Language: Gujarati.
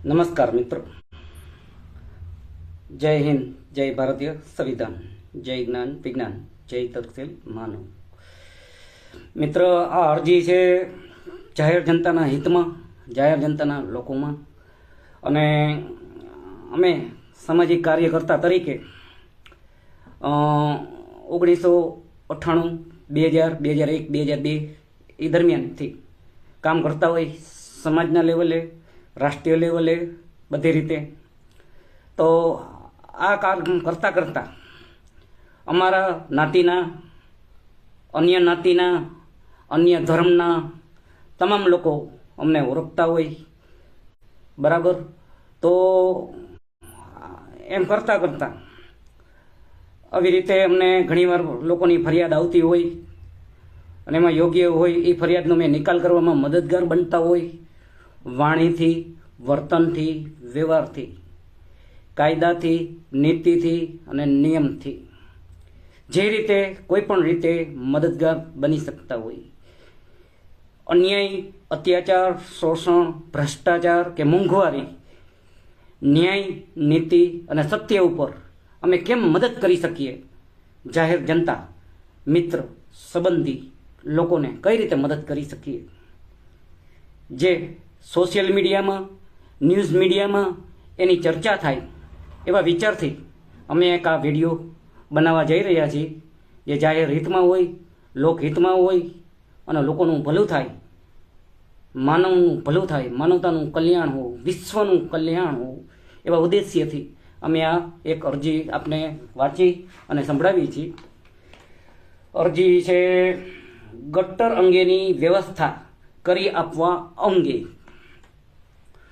નમસ્કાર મિત્રો. જય હિન્દ, જય ભારતીય સંવિધાન, જય જ્ઞાન, વિજ્ઞાન, જય તત્શીલ માનવ. મિત્ર, આ અરજી છે જાહેર જનતાના હિતમાં, જાહેર જનતાના લોકોમાં. અને અમે સામાજિક કાર્યકર્તા તરીકે ઓગણીસો અઠ્ઠાણું, બે હજાર બે હજાર એક, બે હજાર બે એ દરમિયાનથી કામ કરતા હોય સમાજના લેવલે રાષ્ટ્રીય લેવલે બધી રીતે. તો આ કામ કરતાં કરતાં અમારા નાતીના, અન્ય નાતીના, અન્ય ધર્મના તમામ લોકો અમને ઓળખતા હોય. બરાબર? તો એમ કરતાં કરતાં આવી રીતે અમને ઘણીવાર લોકોની ફરિયાદ આવતી હોય અને એમાં યોગ્ય હોય એ ફરિયાદનો મેં નિકાલ કરવામાં મદદગાર બનતા હોય. વાણીથી, વર્તનથી, વ્યવહારથી, કાયદાથી, નીતિથી અને નિયમથી. જે રીતે કોઈ પણ રીતે મદદગાર બની શકતા હોય. અન્યાય, અત્યાચાર, શોષણ, ભ્રષ્ટાચાર કે મોંઘવારી, ન્યાય, નીતિ અને સત્ય ઉપર અમે કેમ મદદ કરી શકીએ? જાહેર જનતા, મિત્ર, સંબંધી લોકોને કઈ રીતે મદદ કરી શકીએ? જે સોશિયલ મીડિયામાં, ન્યૂઝ મીડિયામાં એની ચર્ચા થાય એવા વિચારથી અમે એક આ વીડિયો બનાવવા જઈ રહ્યા છીએ. જે જાહેર હિતમાં હોય, લોકહિતમાં હોય અને લોકોનું ભલું થાય. માનવનું ભલું થાય, માનવતાનું કલ્યાણ હોવું, વિશ્વનું કલ્યાણ હોવું એવા ઉદ્દેશ્યથી અમે આ એક અરજી આપને વાંચી અને સંભળાવી છીએ. અરજી છે ગટ્ટર અંગેની વ્યવસ્થા કરી આપવા અંગે.